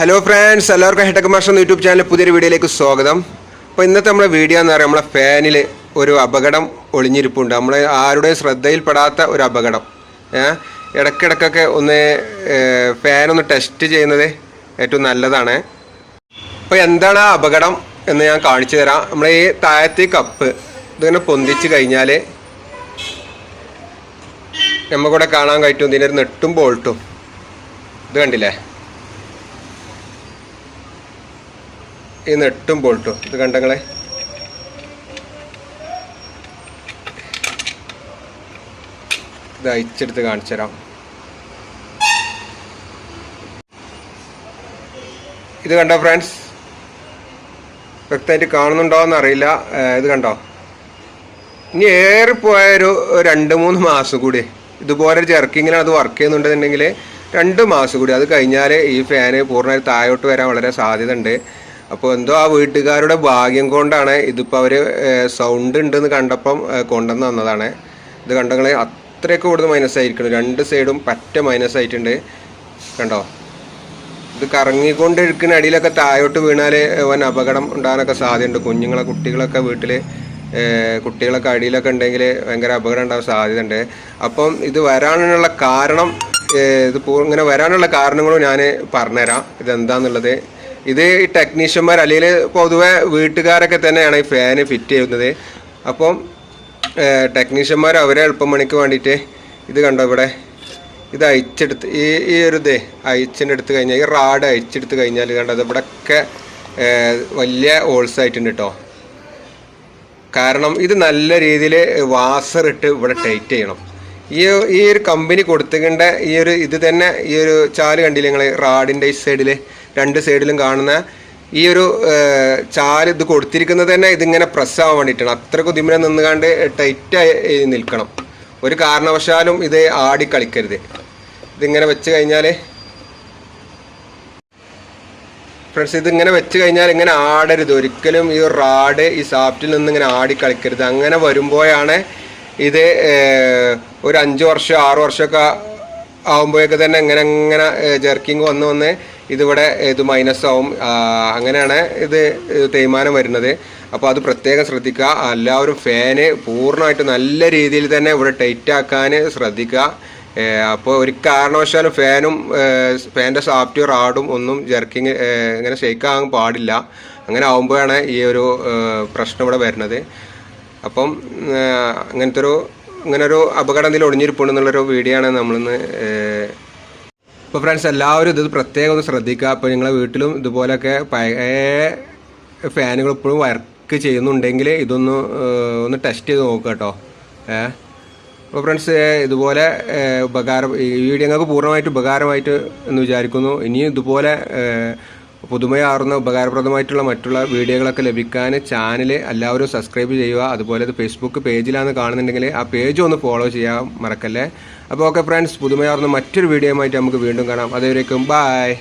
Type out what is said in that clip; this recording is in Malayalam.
ഹലോ ഫ്രണ്ട്സ് എല്ലാവർക്കും ഹെട്ടക് മാഷൻ യൂട്യൂബ് ചാനൽ പുതിയൊരു വീഡിയോയിലേക്ക് സ്വാഗതം. അപ്പോൾ ഇന്നത്തെ നമ്മുടെ വീഡിയോ എന്ന് പറയുന്നത് നമ്മളെ ഫാനിൽ ഒരു അപകടം ഒളിഞ്ഞിരിപ്പുണ്ട്. നമ്മൾ ആരുടെയും ശ്രദ്ധയിൽപ്പെടാത്ത ഒരു അപകടം. ഇടയ്ക്കിടയ്ക്കൊക്കെ ഒന്ന് ഫാനൊന്ന് ടെസ്റ്റ് ചെയ്യുന്നത് ഏറ്റവും നല്ലതാണ്. അപ്പോൾ എന്താണ് ആ അപകടം എന്ന് ഞാൻ കാണിച്ചു തരാം. നമ്മൾ ഈ താഴത്തെ കപ്പ് ഇതിങ്ങനെ പൊന്തിച്ച് കഴിഞ്ഞാൽ നമുക്കിവിടെ കാണാൻ പറ്റും ഇതിന്റെ ഒരു നെട്ടും ബോൾട്ടും ഇത് കണ്ടില്ലേ? ഈ നെട്ടും ബോൾട്ടും ഇത് കണ്ടങ്ങളെ. ഇത് അയച്ചെടുത്ത് കാണിച്ചു തരാം ഇത് കണ്ടോ ഫ്രണ്ട്സ്? വ്യക്തമായിട്ട് കാണുന്നുണ്ടോ എന്ന് അറിയില്ല ഇത് കണ്ടോ? ഇനി ഏറിപ്പോയ ഒരു രണ്ട് മൂന്ന് മാസം കൂടി. ഇതുപോലെ ചെറുക്കിങ്ങനെ അത് വർക്ക് ചെയ്യുന്നുണ്ടെന്നുണ്ടെങ്കിൽ രണ്ട് മാസം കൂടി. അത് കഴിഞ്ഞാൽ ഈ ഫാന് പൂർണമായിട്ട് താഴോട്ട് വരാൻ വളരെ സാധ്യത ഉണ്ട് അപ്പോൾ എന്തോ ആ വീട്ടുകാരുടെ ഭാഗ്യം കൊണ്ടാണ് ഇതിപ്പോൾ അവർ സൗണ്ട് ഉണ്ടെന്ന് കണ്ടപ്പം കൊണ്ടുവന്ന് തന്നതാണ്. ഇത് കണ്ടെങ്കിൽ അത്രയൊക്കെ കൂടുതൽ മൈനസ് ആയിരിക്കണം. രണ്ട് സൈഡും പറ്റ മൈനസ് ആയിട്ടുണ്ട്. കണ്ടോ? ഇത് കറങ്ങിക്കൊണ്ടിരിക്കുന്ന അടിയിലൊക്കെ താഴോട്ട് വീണാൽ വൻ അപകടം ഉണ്ടാകാനൊക്കെ സാധ്യതയുണ്ട്. കുഞ്ഞുങ്ങളെ കുട്ടികളൊക്കെ വീട്ടിൽ കുട്ടികളൊക്കെ അടിയിലൊക്കെ ഉണ്ടെങ്കിൽ ഭയങ്കര അപകടം ഉണ്ടാകാൻ സാധ്യതയുണ്ട്. അപ്പം ഇത് വരാനുള്ള കാരണം ഇത് ഇങ്ങനെ വരാനുള്ള കാരണങ്ങളും ഞാൻ പറഞ്ഞുതരാം. ഇതെന്താന്നുള്ളത്? ഇത് ടെക്നീഷ്യന്മാർ അല്ലെങ്കിൽ പൊതുവെ വീട്ടുകാരൊക്കെ തന്നെയാണ് ഈ ഫാന് ഫിറ്റ് ചെയ്യുന്നത്. അപ്പം ടെക്നീഷ്യന്മാർ അവരെ എളുപ്പമണിക്ക് വേണ്ടിയിട്ട് ഇത് കണ്ടോ ഇവിടെ? ഇത് അയച്ചെടുത്ത് ഈ ഈ ഒരു ഇതേ അയച്ചിന്റെ എടുത്ത് കഴിഞ്ഞാൽ ഈ റാഡ് അയച്ചെടുത്ത് കഴിഞ്ഞാൽ കണ്ടത് ഇവിടെയൊക്കെ വലിയ ഹോൾസ് ആയിട്ടുണ്ട് കേട്ടോ കാരണം ഇത് നല്ല രീതിയിൽ വാസറിട്ട് ഇവിടെ ടൈറ്റ് ചെയ്യണം. ഈ ഈ ഒരു കമ്പനി കൊടുത്തിക്കേണ്ട ഈ ഒരു ഇത് തന്നെ ഈ ഒരു ചാൽ കണ്ടില്ല നിങ്ങൾ റാഡിന്റെ ഈ സൈഡിൽ രണ്ട് സൈഡിലും കാണുന്ന ഈ ഒരു ചാൽ ഇത് കൊടുത്തിരിക്കുന്നത് തന്നെ ഇതിങ്ങനെ പ്രസ് ആവാൻ വേണ്ടിയിട്ടാണ്. അത്ര കുതിമിനെ നിന്നുകാണ്ട് ടൈറ്റായി നിൽക്കണം. ഒരു കാരണവശാലും ഇത് ആടി കളിക്കരുത്. ഇതിങ്ങനെ വെച്ച് കഴിഞ്ഞാൽ ഫ്രണ്ട്സ് ഇതിങ്ങനെ വെച്ച് കഴിഞ്ഞാൽ ഇങ്ങനെ ആടരുത്. ഒരിക്കലും ഈ റാഡ് ഈ സാഫ്റ്റിൽ നിന്ന് ഇങ്ങനെ ആടി കളിക്കരുത്. അങ്ങനെ വരുമ്പോഴാണ് ഇത് ഒരു അഞ്ച് വർഷം ആറ് വർഷമൊക്കെ ആകുമ്പോഴേക്ക് തന്നെ ഇങ്ങനെ ഇങ്ങനെ ജെർക്കിങ് വന്ന് വന്ന് ഇതിവിടെ ഇത് മൈനസ് ആവും. അങ്ങനെയാണ് ഇത് തേയ്മാനം വരുന്നത്. അപ്പോൾ അത് പ്രത്യേകം ശ്രദ്ധിക്കുക. എല്ലാവരും ഫാന് പൂർണമായിട്ട് നല്ല രീതിയിൽ തന്നെ ഇവിടെ ടൈറ്റ് ആക്കാൻ ശ്രദ്ധിക്കുക. അപ്പോൾ ഒരു കാരണവശാലും ഫാനും ഫാന്റെ സോഫ്റ്റ്വെയർ ആടും ഒന്നും ജെർക്കിങ് ഇങ്ങനെ ഷെയ്ക്ക് ആകാൻ പാടില്ല. അങ്ങനെ ആകുമ്പോഴാണ് ഈ ഒരു പ്രശ്നം ഇവിടെ വരുന്നത്. അപ്പം അങ്ങനത്തെ ഒരു ഇങ്ങനൊരു അപകടം എന്തെങ്കിലും ഒളിഞ്ഞിരിപ്പുണ്ടെന്നുള്ളൊരു വീഡിയോ ആണ് നമ്മളിന്ന് ഏഹ്, ഇപ്പോൾ ഫ്രണ്ട്സ് എല്ലാവരും ഇത് പ്രത്യേകം ഒന്ന് ശ്രദ്ധിക്കുക. അപ്പോൾ നിങ്ങളെ വീട്ടിലും ഇതുപോലെയൊക്കെ പഴയ ഫാനുകൾ ഇപ്പോഴും വർക്ക് ചെയ്യുന്നുണ്ടെങ്കിൽ ഇതൊന്ന് ഒന്ന് ടെസ്റ്റ് ചെയ്ത് നോക്കുക കേട്ടോ ഏഹ് അപ്പോൾ ഫ്രണ്ട്സ് ഇതുപോലെ ഉപകാരം ഈ വീഡിയോ ഞങ്ങൾക്ക് പൂർണമായിട്ട് ഉപകാരമായിട്ട് എന്ന് വിചാരിക്കുന്നു. ഇനിയും ഇതുപോലെ പുതുമയാർന്ന ഉപകാരപ്രദമായിട്ടുള്ള മറ്റുള്ള വീഡിയോകളൊക്കെ ലഭിക്കാൻ ചാനൽ എല്ലാവരും സബ്സ്ക്രൈബ് ചെയ്യുക. അതുപോലെ അത് ഫേസ്ബുക്ക് പേജിലാണ് കാണുന്നുണ്ടെങ്കിൽ ആ പേജ് ഒന്ന് ഫോളോ ചെയ്യാൻ മറക്കല്ലേ. അപ്പോൾ ഓക്കെ ഫ്രണ്ട്സ് പുതുമയാർന്ന മറ്റൊരു വീഡിയോയുമായിട്ട് നമുക്ക് വീണ്ടും കാണാം. അതുവരേക്കും ബായ്